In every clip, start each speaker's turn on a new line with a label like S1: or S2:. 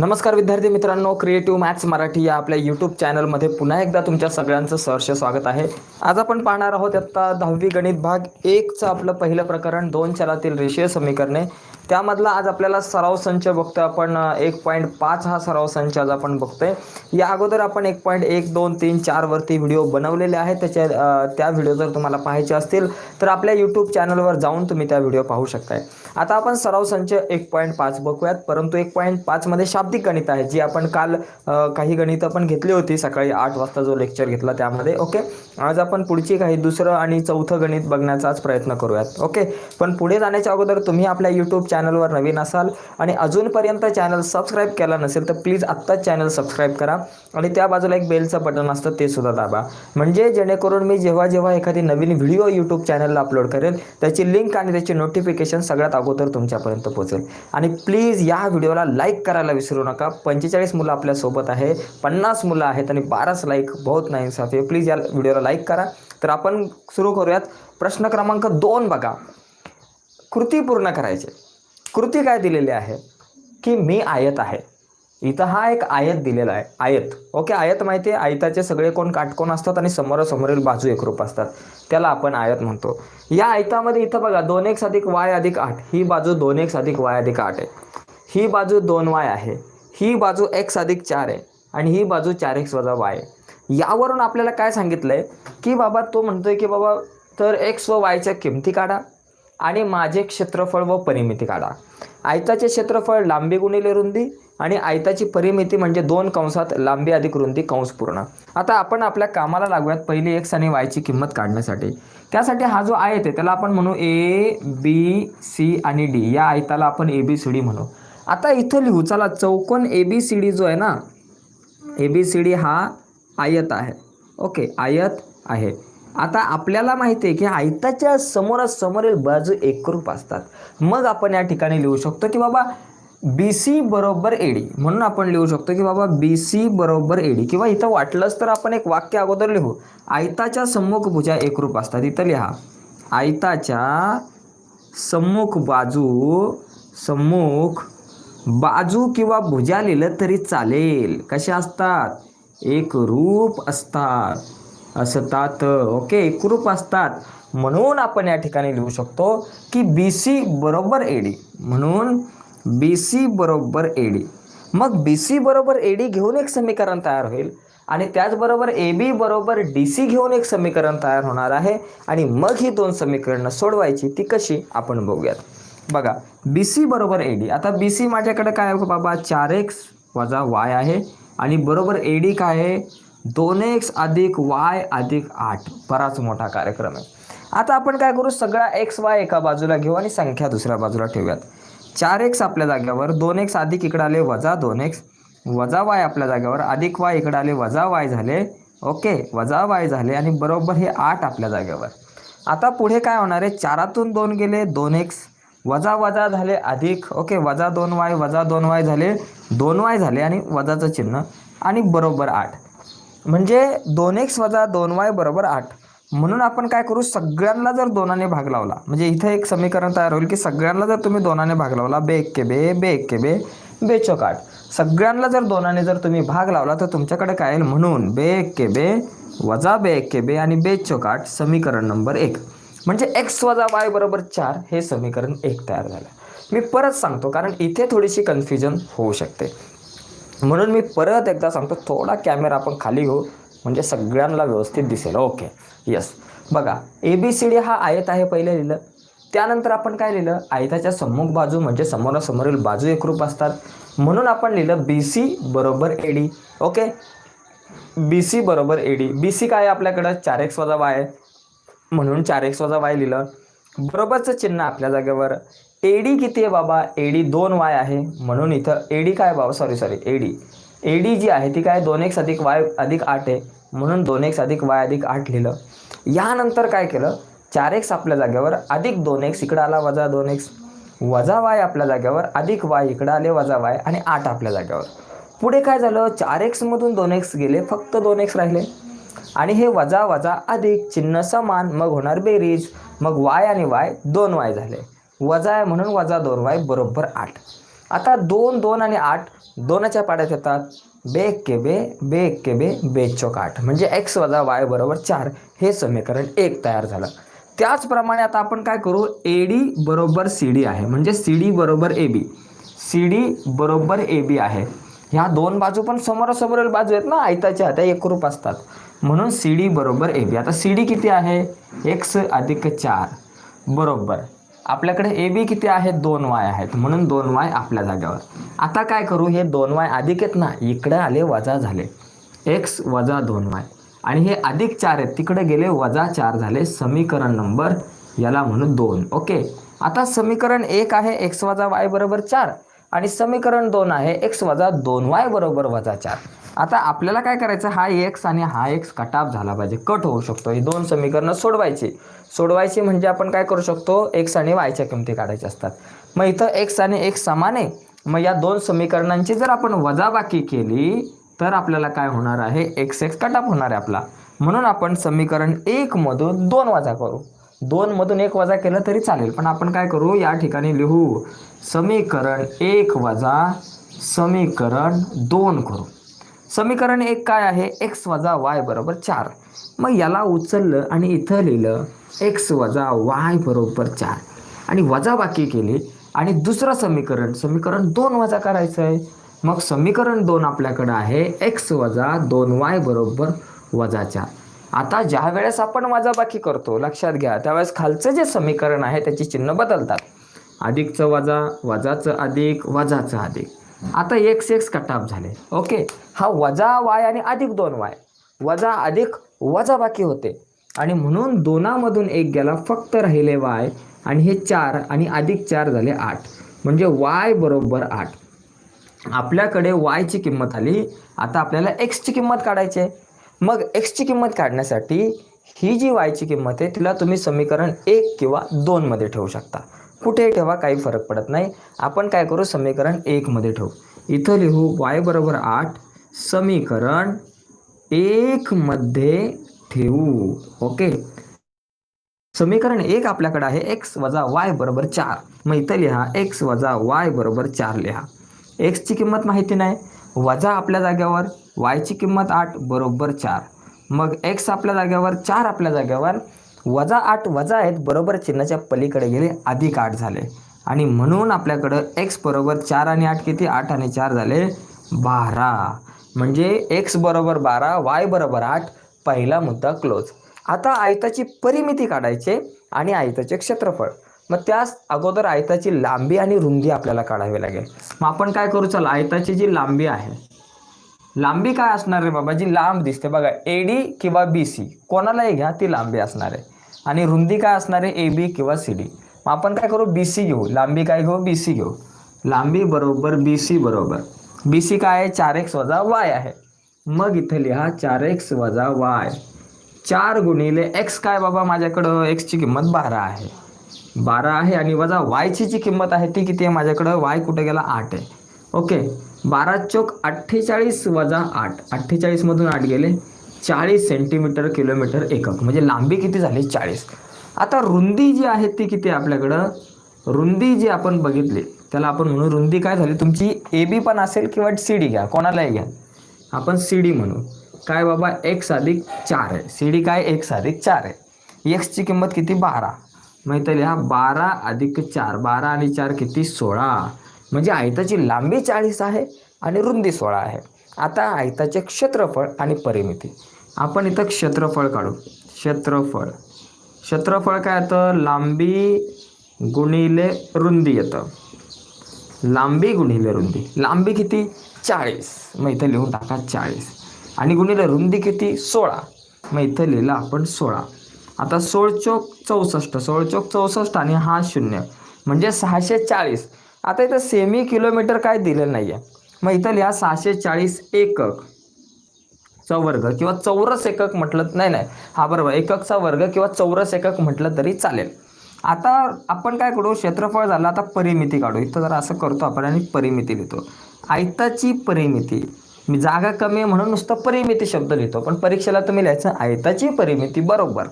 S1: नमस्कार विद्यार्थी मित्रांनो क्रिएटिव्ह मॅथ्स मराठी या आपल्या यूट्यूब चॅनलमध्ये पुन्हा एकदा तुमच्या सगळ्यांचं सहर्ष स्वागत आहे. आज आपण पाहणार आहोत आत्ता दहावी गणित भाग एकचं आपलं पहिलं प्रकरण दोन चलातील रेषीय समीकरणे. त्यामधला आज आपल्याला सराव संच बघतोय आपण एक पॉईंट पाच हा सराव संच आज आपण बघतोय. या अगोदर आपण एक पॉईंट एक दोन तीन चार वरती व्हिडिओ बनवलेले आहेत. त्याच्या त्या व्हिडिओ जर तुम्हाला पाहायचे असतील तर आपल्या यूट्यूब चॅनलवर जाऊन तुम्ही त्या व्हिडिओ पाहू शकताय. आता आपण सराव संच एक पॉईंट पाच बघूयात. परंतु एक पॉईंट पाचमध्ये शाब्दिक गणित आहे जी आपण काल काही गणितं पण घेतली होती. सकाळी आठ वाजता जो लेक्चर घेतला त्यामध्ये ओके आज आपण पुढची काही दुसरं आणि चौथं गणित बघण्याचाच प्रयत्न करूयात ओके पण पुढे जाण्याच्या अगोदर तुम्ही आपल्या यूट्यूब चॅनलवर नवीन असाल आणि अजूनपर्यंत चॅनल सबस्क्राईब केला नसेल तर प्लीज आत्ताच चॅनल सबस्क्राईब करा आणि त्या बाजूला एक बेलचं बटन असतं ते सुद्धा दाबा. म्हणजे जेणेकरून मी जेव्हा जेव्हा एखादी नवीन व्हिडिओ यूट्यूब चॅनलला अपलोड करेल त्याची लिंक आणि त्याची नोटिफिकेशन सगळ्यात अगोदर तुमच्यापर्यंत पोहोचेल. आणि प्लीज या व्हिडिओला लाईक करायला विसरू नका. पंचेचाळीस मुलं आपल्यासोबत आहे. पन्नास मुलं आहेत आणि बाराच लाईक बहुत नाही इन्साफ आहे प्लीज या व्हिडिओला लाईक करा. तर आपण सुरू करूयात. प्रश्न क्रमांक दोन बघा. कृती पूर्ण करायचे. कृती काय दिलेली आहे? की मी आयत आहे. इथं हा एक आयत दिलेला आहे. आयत. ओके आयत माहिती आहे आयताचे सगळे कोण काटकोन असतात आणि समोरासमोरील बाजू एकरूप असतात. त्याला आपण आयत म्हणतो. या आयतामध्ये इथं बघा दोन एक अधिक वाय अधिक आठ. ही बाजू दोन एक अधिक वाय अधिक आठ आहे. ही बाजू दोन वाय आहे. ही बाजू एक्स अधिक चार आहे. आणि ही बाजू चार एक्स वजा वाय आहे. यावरून आपल्याला काय सांगितलं आहे की बाबा तो म्हणतोय की बाबा तर एक्स व वायच्या किमती काढा आणि माझे क्षेत्रफळ व परिमिती काढा. आयताचे क्षेत्रफळ लांबी गुणिले रुंदी आणि आयताची परिमिती म्हणजे दोन कंसात लांबी अधिक रुंदी कंस पूर्ण. आता आपण आपल्या कामाला लागूयात पहिली एक्स आणि वायची किंमत काढण्यासाठी. त्यासाठी हा जो आयत आहे त्याला आपण म्हणू ए बी सी आणि डी. या आयताला आपण ए बी सी डी म्हणू. आता इथं लिहू चला चौकोन ए बी सी डी जो आहे ना ए बी सी डी हा आयत आहे. ओके आयत आहे. आता आपल्याला माहिती आहे की आयताच्या समोरासमोरील बाजू एकरूप असतात. मग आपण या ठिकाणी लिहू शकतो की बाबा बी सी बरोबर एडी म्हणून आपण लिहू शकतो की बाबा बी सी बरोबर एडी किंवा इथं वाटलंच तर आपण एक वाक्य अगोदर लिहू. आयताच्या सम्मुख भुजा एकरूप असतात. इथं लिहा. आयताच्या सम्मुख बाजू सम्मुख बाजू किंवा भुजा लिहिलं तरी चालेल. कशा असतात? एकरूप असतात. असतात ओके एकरूप असतात. म्हणून आपण या ठिकाणी लिहू शकतो की बी सी बरोबर एडी म्हणून बी सी बरोबर ए डी मग बी सी बरोबर ए डी घेऊन एक समीकरण तयार होईल. आणि त्याचबरोबर ए बी बरोबर डी सी घेऊन एक समीकरण तयार होणार आहे. आणि मग ही दोन समीकरणं सोडवायची ती कशी आपण बघूयात. बघा बी सी बरोबर ए डी आता बी सी माझ्याकडे काय बाबा? चार एक्स वजा वाय आहे. आणि बरोबर ए डी काय आहे? दोन एक्स अधिक वाय अधिक आठ. बराच मोठा कार्यक्रम आहे. आता आपण काय करू? सगळा एक्स वाय एका बाजूला घेऊ आणि संख्या दुसऱ्या बाजूला ठेवूयात. चार एक्स आपल्या जागेवर दोन एक्स अधिक इकडे आले वजा दोन एक्स वजा वाय आपल्या जागेवर अधिक वाय इकडे आले वजा वाय झाले. ओके वजा वाय झाले आणि बरोबर हे आठ आपल्या जागेवर. आता पुढे काय होणार आहे? चारातून दोन गेले दोन एक्स वजा वजा झाले अधिक. ओके वजा दोन वाय वजा दोन वाय झाले दोन वाय झाले आणि वजाचं चिन्ह आणि बरोबर आठ. म्हणजे दोन एक्स वजा दोन वाय बरोबर आठ. म्हणून आपण काय करू सगळ्यांना जर दोनाने भाग लावला म्हणजे इथं एक समीकरण तयार होईल की सगळ्यांना जर तुम्ही दोनाने भाग लावला बे एक्के बे बे एक्के बे बेचोक आठ सगळ्यांना जर दोनाने जर तुम्ही भाग लावला तर तुमच्याकडे काय येईल म्हणून बे एक्के बे वजा बे एक्के बे आणि बेचोक आठ समीकरण नंबर एक. म्हणजे एक्स वजा वाय बरोबर चार हे समीकरण एक तयार झालं. मी परत सांगतो कारण इथे थोडीशी कन्फ्युजन होऊ शकते. म्हणून मी परत एकदा सांगतो थोडा कॅमेरा आपण खाली घेऊ. म्हणजे सगळ्यांना व्यवस्थित दिसेल. ओके. यस बघा ए बी सी डी हा आयत आहे पहिले लिहिलं. त्यानंतर आपण काय लिहिलं? आयताच्या सम्मुख बाजू म्हणजे समोरासमोरील बाजू एकरूप असतात. म्हणून आपण लिहिलं बी सी बरोबर A D okay? B C बरोबर ए डी बी सी काय आपल्याकडं? चार एक्स वजा वाय म्हणून चार एक्स वजा वाय लिहिलं. बरोबरचं चिन्ह आपल्या जागेवर. ए डी किती आहे बाबा? ए डी दोन वाय आहे. म्हणून इथं ए डी काय बाबा? Sorry sorry A D A D जी आहे ती काय दोन एक्स अधिक वाय अधिक आठ आहे म्हणून दोन एक्स अधिक वाय अधिक आठ लिहिलं. यानंतर काय केलं? चार एक्स आपल्या जागेवर अधिक दोन एक्स इकडं आला वजा दोन एक्स वजा वाय आपल्या जागेवर अधिक वाय इकडं आले वजा वाय आणि आठ आपल्या जागेवर. पुढे काय झालं? चार एक्समधून दोन एक्स गेले फक्त दोन एक्स राहिले. आणि हे वजा वजा अधिक चिन्ह समान मग होणार बेरीज. मग वाय आणि वाय दोन वाय झाले. वजा आहे म्हणून वजा दोन वाय बरोबर आठ. आता दोन दोन आणि आठ दोनाच्या पाड्यात येतात. बे एक्के बे बे एक्के बे बे चौक आठ. म्हणजे एक्स वजा वाय बरोबर चार हे समीकरण एक तयार झालं. त्याचप्रमाणे आता आपण काय करू? ए डी बरोबर सी डी आहे. म्हणजे सी डी बरोबर ए बी. सी डी बरोबर ए बी आहे. ह्या दोन बाजू पण समोरासमोरील बाजू आहेत ना? आयताच्या. त्या एकरूप असतात. म्हणून सी डी बरोबर ए बी. आता सी डी किती आहे? एक्स अधिक चार बरोबर. आपल्याकडे ए बी किती आहेत? दोन वाय आहेत. म्हणून दोन वाय आपल्या जागेवर. आता काय करू? हे दोन वाय अधिक आहेत ना इकडे आले वजा झाले. एक्स वजा दोन वाय. आणि हे अधिक चार आहेत. तिकडे गेले वजा चार झाले. समीकरण नंबर याला म्हणून दोन. ओके? आता समीकरण एक आहे एक्स वजा वाय बरोबर चार. आणि समीकरण दोन आहे एक्स वजा दोन वाय बरोबर वजा चार. आता आपल्याला काय करायचं? हा एक्स आणि हा एक्स कटाप झाला पाहिजे. कट होऊ शकतो. ही दोन समीकरणं सोडवायची. सोडवायची म्हणजे आपण काय करू शकतो? एक्स आणि वायच्या किमती काढायच्या असतात. मग इथं एक्स आणि एक्स समान आहे. मग या दोन समीकरणांची जर आपण वजाबाकी केली तर आपल्याला काय होणार आहे? एक्स एक्स कटाप होणार आहे आपला. म्हणून आपण समीकरण एक मधून दोन वजा करू. दोन मधून एक वजा केलं तरी चालेल. पण आपण काय करू? या ठिकाणी लिहू. समीकरण एक वजा समीकरण दोन करू. समीकरण एक काय आहे? एक्स वजा वाय बरोबर चार. मग याला उचललं आणि इथं लिहिलं एक्स वजा वाय बरोबर चार. आणि वजा बाकी केली आणि दुसरं समीकरण समीकरण दोन वजा करायचं आहे मग समीकरण दोन आपल्याकडं आहे एक्स वजा दोन वाय बरोबर वजा चार. आता ज्या वेळेस आपण वजाबाकी करतो लक्षात घ्या त्यावेळेस खालचं जे समीकरण आहे त्याची चिन्ह बदलतात. अधिकचं वजा वजाचं अधिक वजाचं अधिक. आता एक्स एक्स कटाप झाले. ओके हा वजा वाय आणि अधिक दोन वाय वजा अधिक वजा बाकी होते. आणि म्हणून दोनामधून एक गेला फक्त राहिले वाय आणि हे चार आणि अधिक चार झाले आठ. म्हणजे वाय बरोबर आठ. आपल्याकडे वायची किंमत आली. आता आपल्याला एक्सची किंमत काढायची आहे. मग एक्सची किंमत काढण्यासाठी ही जी वायची किंमत आहे तिला तुम्ही समीकरण एक किंवा दोनमध्ये ठेवू शकता. कुठेही ठेवा काही फरक पडत नाही. आपण काय करू? समीकरण एकमध्ये ठेवू. इथं लिहू वाय बरोबर आठ. समीकरण एकमध्ये ठेवू. ओके? समीकरण एक आपल्याकडे आहे. एक्स वजा वाय बरोबर चार. मग इथं लिहा एक्स वजा वाय बरोबर चार लिहा. एक्सची किंमत माहिती नाही. वजा आपल्या जाग्यावर वायची किंमत आठ बरोबर चार. मग एक्स आपल्या जाग्यावर चार आपल्या जाग्यावर वजा आठ वजा आहेत बरोबर चिन्हाच्या पलीकडे गेले अधिक आठ झाले. आणि म्हणून आपल्याकडं एक्स बरोबर चार आणि आठ किती? आठ आणि चार झाले बारा. म्हणजे एक्स बरोबर बारा वाय बरोबर आठ पहिला मुद्दा क्लोज आता आयताची परिमिती काढायचे आणि आयताचे क्षेत्रफळ. मग त्यास अगोदर आयताची लांबी आणि रुंदी आपल्याला काढावी लागेल. मग आपण काय करू? चला आयताची जी लांबी आहे लांबी काय असणार आहे बाबा? जी लांब दिसते बघा ए डी किंवा बी सी कोणालाही घ्या ती लांबी असणार आहे. आणि रुंदी काय असणार आहे? ए बी किंवा सी डी मग आपण काय करू? बी सी घेऊ. लांबी काय घेऊ? बी सी घेऊ. लांबी बरोबर बी सी बरोबर. बी सी काय आहे? चार एक्स वजा वाय आहे. मग इथे लिहा चार एक्स वजा वाय चार गुणिले एक्स काय बाबा माझ्याकडं? एक्सची किंमत बारा आहे. बारा आहे आणि वजा वायची जी किंमत आहे ती किती आहे माझ्याकडं? वाय कुठे गेला? आठ आहे. ओके? बारा चौक अठ्ठेचाळीस वजा आठ. अठ्ठेचाळीसमधून आठ गेले. चाळीस सेंटीमीटर किलोमीटर एकक. म्हणजे लांबी किती झाली? चाळीस. आता रुंदी जी आहे ती किती आहे आपल्याकडं? रुंदी जी आपण बघितली त्याला आपण म्हणू रुंदी काय झाली? तुमची ए बी पण असेल किंवा सी डी घ्या. कोणालाही घ्या. आपण सी डी म्हणू. काय बाबा? एक्स अधिक चार आहे. सी डी काय? एक्स अधिक चार आहे. एक्सची किंमत किती? बारा. माहिती लिहा बारा अधिक चार. बारा आणि चार किती? सोळा. म्हणजे आयताची लांबी चाळीस आहे आणि रुंदी सोळा आहे. आता आयताचे क्षेत्रफळ आणि परिमिती. आपण इथं क्षेत्रफळ काढू. क्षेत्रफळ. क्षेत्रफळ काय येतं? लांबी गुणिले रुंदी येतं. लांबी गुणिले रुंदी. लांबी किती? चाळीस. मग इथं लिहून टाका चाळीस. आणि गुणिले रुंदी किती? सोळा. मग इथं लिहिलं आपण सोळा. आता सोळचोक चौसष्ट. सोळचोक चौसष्ट आणि हा शून्य. म्हणजे सहाशे चाळीस. आता इथं सेमी किलोमीटर काय दिलेलं नाही आहे मग इथं लिहा सहाशे चाळीस एकक. चा वर्ग किंवा चौरस एकक म्हटलं नाही नाही. हा बरोबर. एककचा वर्ग किंवा चौरस एकक म्हटलं तरी चालेल. आता आपण काय करू? क्षेत्रफळ झालं आता परिमिती काढू. इथं जरा असं करतो आपण आणि परिमिती लिहितो. आयताची परिमिती. मी जागा कमी आहे म्हणून नुसतं परिमिती शब्द लिहितो. पण परीक्षेला तुम्ही लिहायचं आयताची परिमिती बरोबर.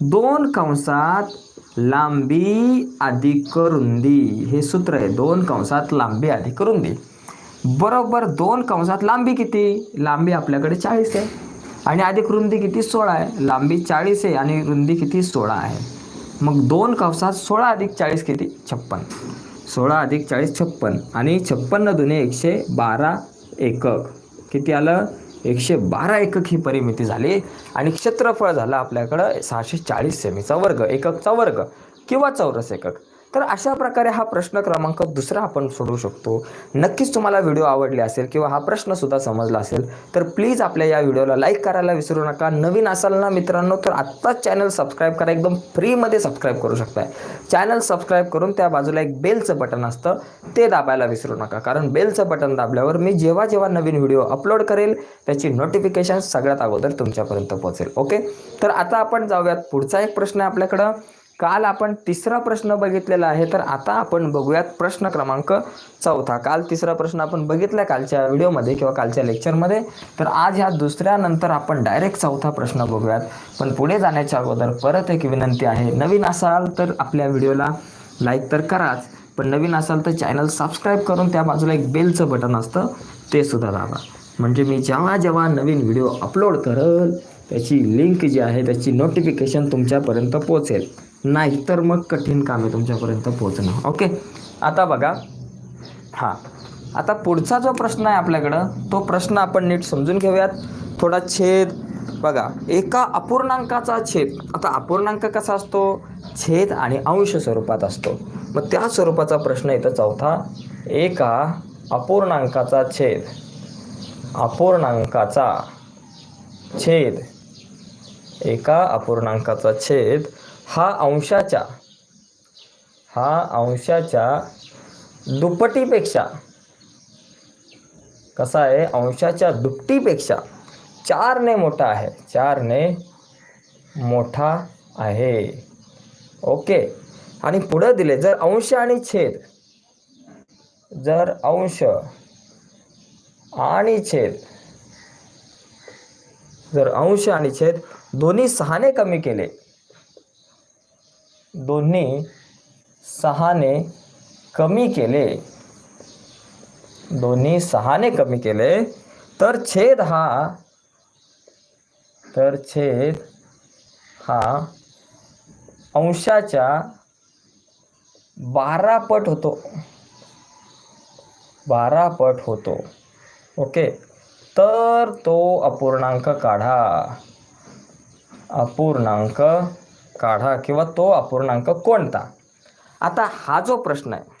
S1: दोन कंसात लांबी अधिक रुंदी हे सूत्र आहे दोन कंसात लांबी अधिक रुंदी बरोबर दोन कंसात लांबी किती? लांबी आपल्याकडे चाळीस आहे. आणि अधिक रुंदी किती? सोळा आहे. लांबी चाळीस आहे आणि रुंदी किती? सोळा आहे. मग दोन कंसात सोळा अधिक चाळीस किती? छप्पन. सोळा अधिक चाळीस छप्पन. आणि छप्पन्न दुने एकशे बारा एकक. किती आलं? एकशे बारा एकक ही परिमिती झाली आणि क्षेत्रफळ झालं आपल्याकडं सहाशे चाळीस सेमीचा वर्ग एककचा वर्ग किंवा चौरस एकक. तर अशा प्रकारे हा प्रश्न क्रमांक दुसरा आपण सोडवू शकतो. नक्कीच तुम्हाला व्हिडिओ आवडले असेल किंवा हा प्रश्नसुद्धा समजला असेल तर प्लीज आपल्या या व्हिडिओला लाईक करायला विसरू नका. नवीन असाल ना मित्रांनो तर आत्ताच चॅनल सबस्क्राईब करा. एकदम फ्रीमध्ये सबस्क्राईब करू शकताय. चॅनल सबस्क्राईब करून त्या बाजूला एक बेलचं बटन असतं ते दाबायला विसरू नका. कारण बेलचं बटन दाबल्यावर मी जेव्हा जेव्हा नवीन व्हिडिओ अपलोड करेल त्याची नोटिफिकेशन सगळ्यात अगोदर तुमच्यापर्यंत पोहोचेल. ओके तर आता आपण जाऊयात. पुढचा एक प्रश्न आहे आपल्याकडं. काल आपण तिसरा प्रश्न बघितलेला आहे तर आता आपण बघूयात प्रश्न क्रमांक चौथा. काल तिसरा प्रश्न आपण बघितला कालच्या व्हिडिओमध्ये किंवा कालच्या लेक्चरमध्ये. तर आज ह्या दुसऱ्यानंतर आपण डायरेक्ट चौथा प्रश्न बघूयात. पण पुढे जाण्याच्या अगोदर परत एक विनंती आहे नवीन असाल तर आपल्या व्हिडिओला लाईक तर कराच पण नवीन असाल तर चॅनल सबस्क्राईब करून त्या बाजूला एक बेलचं बटन असतं ते सुद्धा दाबा. म्हणजे मी जेव्हा जेव्हा नवीन व्हिडिओ अपलोड करल त्याची लिंक जी आहे त्याची नोटिफिकेशन तुमच्यापर्यंत पोचेल नाही तर मग कठीण काम आहे तुमच्यापर्यंत पोहोचणं. ओके आता बघा. हां. आता पुढचा जो प्रश्न आहे आपल्याकडं तो प्रश्न आपण नीट समजून घेऊयात. थोडा छेद. बघा एका अपूर्णांकाचा छेद. आता अपूर्णांक कसा असतो? छेद आणि अंश स्वरूपात असतो. मग त्या स्वरूपाचा प्रश्न इथं चौथा. एका अपूर्णांकाचा छेद. अपूर्णांकाचा छेद. एका अपूर्णांकाचा छेद. हा अंशाच्या हा अंशाच्या दुपटीपेक्षा कसा आहे? अंशाच्या दुपटीपेक्षा चारने मोठा आहे. चारने मोठा आहे. ओके. आणि पुढं दिले. जर अंश आणि छेद जर अंश आणि छेद जर अंश आणि छेद दोन्ही सहाने कमी केले दोन्ही सहाने कमी केले. दोन्ही सहाने कमी केले. तर छेद हा तर छेद हा अंशाच्या बारा पट होतो. बारा पट होतो. ओके. तर तो अपूर्णांक काढा. अपूर्णांक काढा किंवा तो अपूर्णांक कोणता? आता हा जो प्रश्न आहे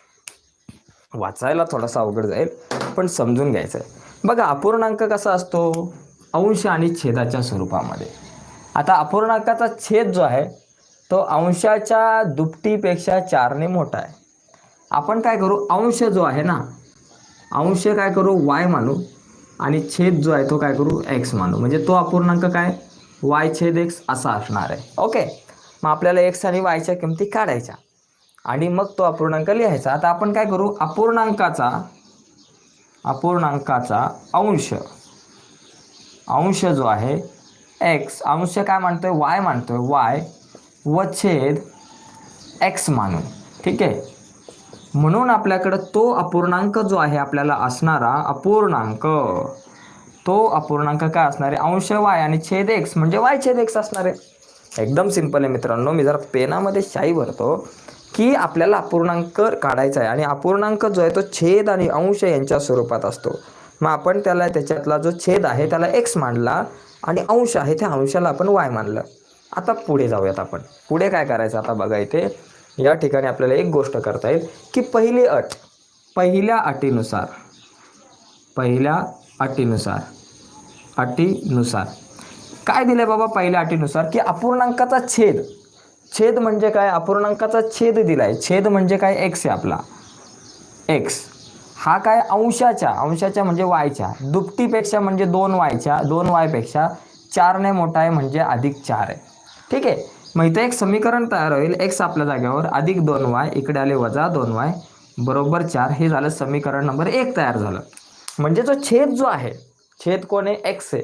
S1: वाचायला थोडासा अवघड जाईल पण समजून घ्यायचं आहे बघा अपूर्णांक कसा असतो? अंश आणि छेदाच्या स्वरूपामध्ये. आता अपूर्णांकाचा छेद जो आहे तो अंशाच्या दुपटीपेक्षा चारने मोठा आहे. आपण काय करू? अंश जो आहे ना अंश काय करू? वाय मानू. आणि छेद जो आहे तो काय करू? एक्स मानू. म्हणजे तो अपूर्णांक काय? वाय छेद एक्स असा असणार आहे. ओके? मग आपल्याला एक्स आणि वायच्या किमती काढायच्या. आणि मग तो अपूर्णांक लिहायचा. आता आपण काय करू? अपूर्णांकाचा अपूर्णांकाचा अंश. अंश जो आहे एक्स अंश काय मानतोय? वाय मानतोय. वाय व छेद एक्स मानू ठीक आहे? म्हणून आपल्याकडं तो अपूर्णांक जो आहे आपल्याला असणारा अपूर्णांक. तो अपूर्णांक काय असणार? आहे अंश वाय आणि छेद एक्स म्हणजे वाय छेद एक्स असणार. आहे एकदम सिंपल आहे मित्रांनो. मी जरा पेनामध्ये शाई भरतो की आपल्याला अपूर्णांक काढायचा आहे आणि अपूर्णांक जो आहे तो छेद आणि अंश यांच्या स्वरूपात असतो. मग आपण त्याला त्याच्यातला जो छेद आहे त्याला एक्स मांडला आणि अंश आहे त्या अंशाला आपण वाय मानलं. आता पुढे जाऊयात आपण. पुढे काय करायचं आता बघा इथे. या ठिकाणी आपल्याला एक गोष्ट करता येईल की पहिली अट पहिल्या अटीनुसार पहिल्या अटीनुसार अटीनुसार. काय दिलं बाबा पहिल्या अटीनुसार? की अपूर्णांकाचा छेद. छेद म्हणजे काय? अपूर्णांकाचा छेद दिलाय. छेद म्हणजे काय? एक्स आहे आपला. एक्स हा काय? अंशाच्या. अंशाच्या म्हणजे वायच्या. दुपटीपेक्षा म्हणजे दोन वायच्या. दोन वायपेक्षा चारने मोठा आहे म्हणजे अधिक चार आहे. ठीक आहे? मग इथं एक समीकरण तयार होईल. एक्स आपल्या जागेवर अधिक दोन वाय इकडे आले वजा दोन वाय बरोबर चार. हे झालं समीकरण नंबर एक तयार झालं. म्हणजे जो छेद जो आहे छेद कोण आहे? एक्स आहे.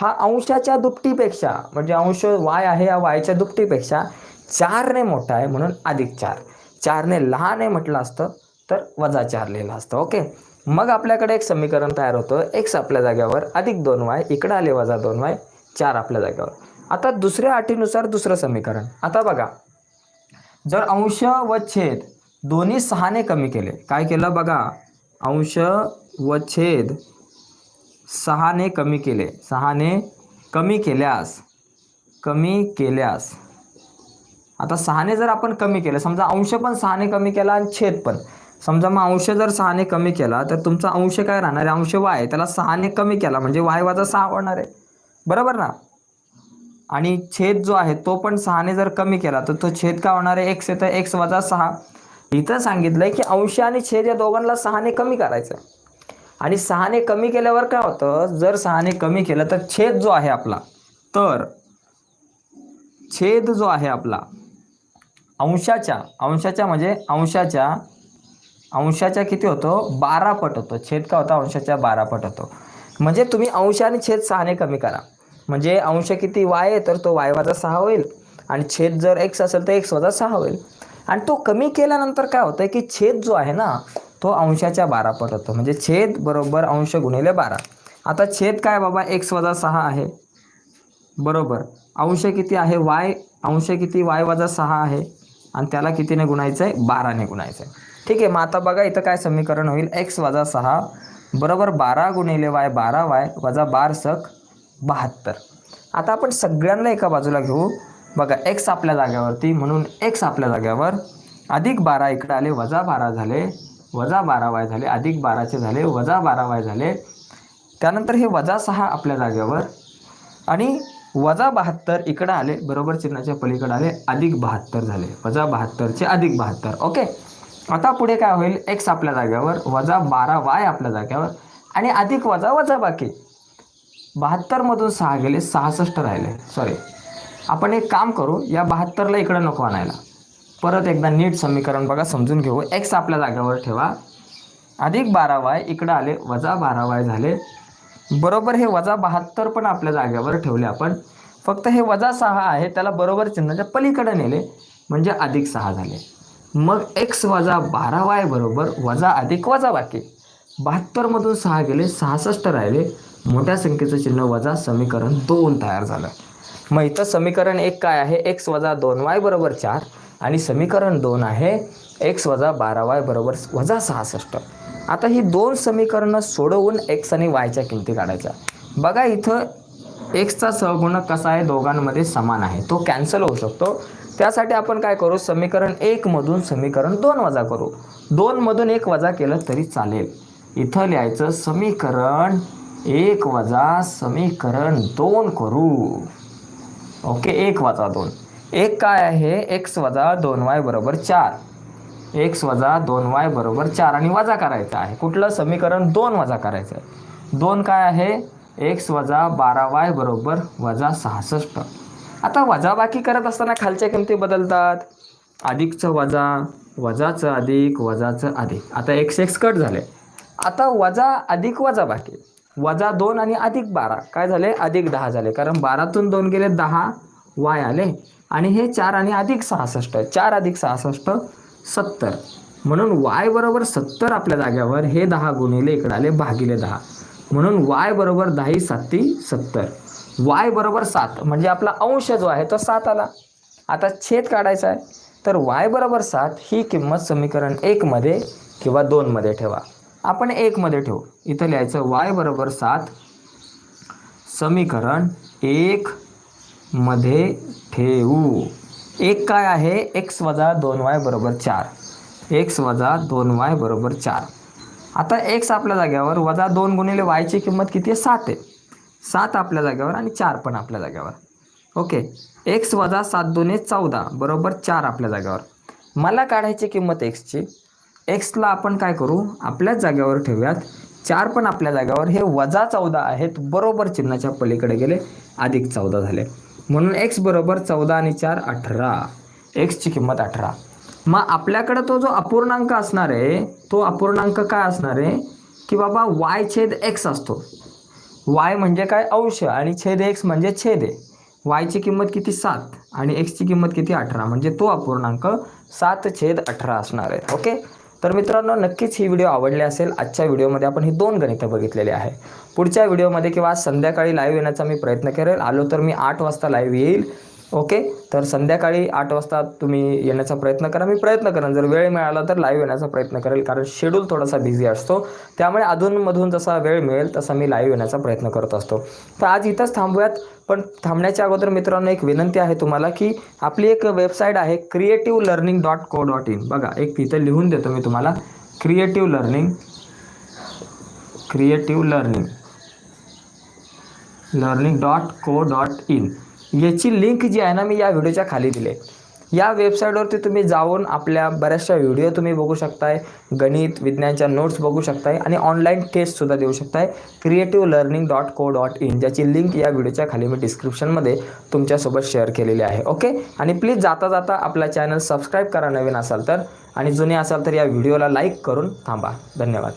S1: हा अंशाच्या दुपटीपेक्षा म्हणजे अंश वाय आहे या वायच्या दुपटीपेक्षा चारने मोठा आहे म्हणून अधिक चार. चारने लहान आहे म्हटलं असतं तर वजा चार लिहिलं असतं ओके? मग आपल्याकडे एक समीकरण तयार होतं. एक्स आपल्या जाग्यावर अधिक दोन वाय इकडं आले वजा दोन वाय चार आपल्या जाग्यावर आता दुसऱ्या अटीनुसार दुसरं समीकरण. आता बघा जर अंश व छेद दोन्ही सहाने कमी केले काय केलं बघा? अंश व छेद सहाने कमी केले. सहाने कमी केल्यास कमी केल्यास. आता सहाने जर आपण कमी केलं समजा अंश पण सहाने कमी केला आणि छेद पण. समजा मग अंश जर सहाने कमी केला तर तुमचा अंश काय राहणार आहे? अंश वाय त्याला सहाने कमी केला म्हणजे वाय वाजा सहा होणार आहे. बरोबर ना? आणि छेद जो आहे तो पण सहाने जर कमी केला तर तो छेद काय होणार आहे? एक्स येतं एक्स वजा सहा. इथं सांगितलंय की अंश आणि छेद या दोघांना सहाने कमी करायचं आहे. आणि सहाने कमी केल्यावर काय होतं? जर सहाने कमी केलं तर छेद जो आहे आपला तर छेद जो आहे आपला अंशाच्या अंशाच्या म्हणजे अंशाच्या अंशाच्या किती होतो? बारा पट होतो. छेद का होता? अंशाच्या बारा पट होतो. म्हणजे तुम्ही अंश आणि छेद सहाने कमी करा. म्हणजे अंश किती वाय आहे तर तो वाय वजा सहा होईल. आणि छेद जर एक्स असेल तर एक्स वजा सहा होईल. आणि तो कमी केल्यानंतर काय होतं की छेद जो आहे ना तो अंशाच्या बारा पट होतो. म्हणजे छेद बरोबर अंश गुणिले बारा. आता छेद काय बाबा? एक्स वजा सहा आहे. बरोबर. अंश किती आहे? वाय. अंश किती? वाय वजा सहा आहे. आणि त्याला कितीने गुणायचं आहे बाराने गुणायचं आहे ठीक आहे मग आता बघा इथं काय समीकरण होईल. एक्स वजा सहा बरोबर बारा गुणिले वाय बारा वाय वजा बार सक बहात्तर. आता आपण सगळ्यांना एका बाजूला घेऊ. बघा एक्स आपल्या जाग्यावरती म्हणून एक्स आपल्या जाग्यावर अधिक बारा इकडे आले वजा बारा झाले. वजा बारा वाय झाले अधिक बाराचे झाले वजा बारा वाय झाले. त्यानंतर हे वजा सहा आपल्या जागेवर आणि वजा बहात्तर इकडं आले बरोबर चिन्हाच्या पलीकडे आले अधिक बहात्तर झाले. वजा बहात्तरचे अधिक बहात्तर. ओके? आता पुढे काय होईल? एक्स आपल्या जागेवर वजा बारा वाय आपल्या जाग्यावर आणि अधिक वजा वजा बाकी. बहात्तरमधून सहा गेले सहासष्ट राहिले. सॉरी आपण एक काम करू या बहात्तरला इकडं नको आणायला. परत एकदा नीट समीकरण बघा समजून घेऊ. एक्स आपल्या जागेवर ठेवा. अधिक बारा वाय इकडं आले वजा बारा वाय झाले. बरोबर हे वजा बहात्तर पण आपल्या जागेवर ठेवले आपण. फक्त हे वजा सहा आहे त्याला बरोबर चिन्हाच्या पलीकडे नेले म्हणजे अधिक सहा झाले. मग एक्स वजा बारा वाय बरोबर वजा अधिक वजा बाकी. बहात्तरमधून सहा गेले सहासष्ट राहिले. मोठ्या संख्येचं चिन्ह वजा समीकरण दोन तयार झालं. मग इथं समीकरण एक काय आहे? एक्स वजा दोन वाय बरोबर चार. आणि समीकरण दोन आहे एक्स वजा बारा वाय बरोबर वजा सहासष्ट. आता ही दोन समीकरणं सोडवून एक्स आणि वायच्या किमती काढायच्या. बघा इथं एक्सचा सहगुणक कसा आहे दोघांमध्ये समान आहे. तो कॅन्सल होऊ शकतो. त्यासाठी आपण काय करू समीकरण एकमधून समीकरण दोन वजा करू. दोनमधून एक वजा केलं तरी चालेल. इथं लिहायचं समीकरण एक वजा समीकरण दोन करू. ओके एक वजा दोन. एक काय आहे? एक्स वजा दोन वाय बरोबर चार. एक्स वजा दोन वाय बरोबर चार. आणि वजा करायचं आहे. कुठलं? समीकरण दोन वजा करायचं आहे. दोन काय आहे? एक्स वजा बारा वाय बरोबर वजा सहासष्ट. आता वजाबाकी करत असताना खालच्या किमती बदलतात. अधिकचं वजा वजाचं अधिक वजाचं अधिक. आता एक्स एक्स कट झाले. आता वजा अधिक वजा बाकी. वजा दोन आणि अधिक बारा. काय झाले? अधिक दहा झाले. कारण बारातून दोन गेले दहा वाय आले. आणि हे चार आणि अधिक सहासष्ट चार अधिक सहासष्ट सत्तर. म्हणून वाय बरोबर सत्तर आपल्या जाग्यावर हे दहा गुणिले इकडे आले भागिले दहा. म्हणून वाय बरोबर दहाही साती सत्तर. वाय बरोबर सात म्हणजे आपला अंश जो आहे तो सात आला. आता छेद काढायचा आहे. तर वाय बरोबर सात ही किंमत समीकरण एकमध्ये किंवा दोनमध्ये ठेवा. आपण एकमध्ये ठेवू. इथं लिहायचं वाय बरोबर सात समीकरण एक मध्ये ठेवू. एक काय आहे? एक्स वजा दोन वाय बरोबर चार. एक्स वजा दोन वाय बरोबर चार. आता एक्स आपल्या जाग्यावर वजा दोन गुणिले वायची किंमत किती आहे? सात आहे. सात आपल्या जाग्यावर आणि चार पण आपल्या जाग्यावर ओके. एक्स वजा सात दोन्ही चौदा बरोबर चार आपल्या जाग्यावर मला काढायची किंमत एक्सची एक्सला आपण काय करू? आपल्याच जाग्यावर ठेवूयात. चार पण आपल्या जाग्यावर हे वजा चौदा आहेत. बरोबर चिन्हाच्या पलीकडे गेले. अधिक चौदा झाले. म्हणून एक्स बरोबर चौदा आणि चार अठरा. एक्सची किंमत अठरा. मग आपल्याकडं तो जो अपूर्णांक असणार आहे तो अपूर्णांक काय असणार आहे? की बाबा वाय छेद एक्स असतो. वाय म्हणजे काय? अंश आणि छेद एक्स म्हणजे छेद आहे. वायची किंमत किती? सात. आणि एक्सची किंमत किती? अठरा. म्हणजे तो अपूर्णांक सात छेद अठरा असणार आहे. ओके तर मित्रांनो नक्कीच ही व्हिडिओ आवडली असेल. आजच्या व्हिडिओमध्ये आपण ही दोन गणितं बघितलेली आहे. पुढच्या व्हिडिओमध्ये किंवा आज संध्याकाळी लाईव्ह येण्याचा मी प्रयत्न करेल. आलो तर मी आठ वाजता लाईव्ह येईल. ओके? तर संध्याकाळी आठ वाजता तुम्ही येण्याचा प्रयत्न करा. मी प्रयत्न करेन. जर वेळ मिळाला तर लाईव्ह येण्याचा प्रयत्न करेल कारण शेड्यूल थोडासा बिझी असतो. त्यामुळे अधूनमधून जसा वेळ मिळेल तसा मी लाईव्ह येण्याचा प्रयत्न करत असतो. तर आज इथंच थांबूयात. पण थांबण्याच्या अगोदर मित्रांनो एक विनंती आहे तुम्हाला की आपली एक वेबसाईट आहे creative learning dot co dot in बघा एक तिथं लिहून देतो मी तुम्हाला. Creative learning creative learning learning dot co dot in याची लिंक जी आहे ना मी या व्हिडिओच्या खाली दिली या वेबसाईटवरती तुम्ही जाऊन आपल्या बऱ्याचशा व्हिडिओ तुम्ही बघू शकताय. गणित विज्ञानच्या नोट्स बघू शकताय आणि ऑनलाईन टेस्टसुद्धा देऊ शकताय. Creative learning dot co dot in ज्याची लिंक या व्हिडिओच्या खाली मी डिस्क्रिप्शनमध्ये तुमच्यासोबत शेअर केलेली आहे. ओके आणि प्लीज जाता जाता आपला चॅनल सबस्क्राईब करा नवीन असाल तर. आणि जुने असाल तर या व्हिडिओला लाईक करून थांबा. धन्यवाद.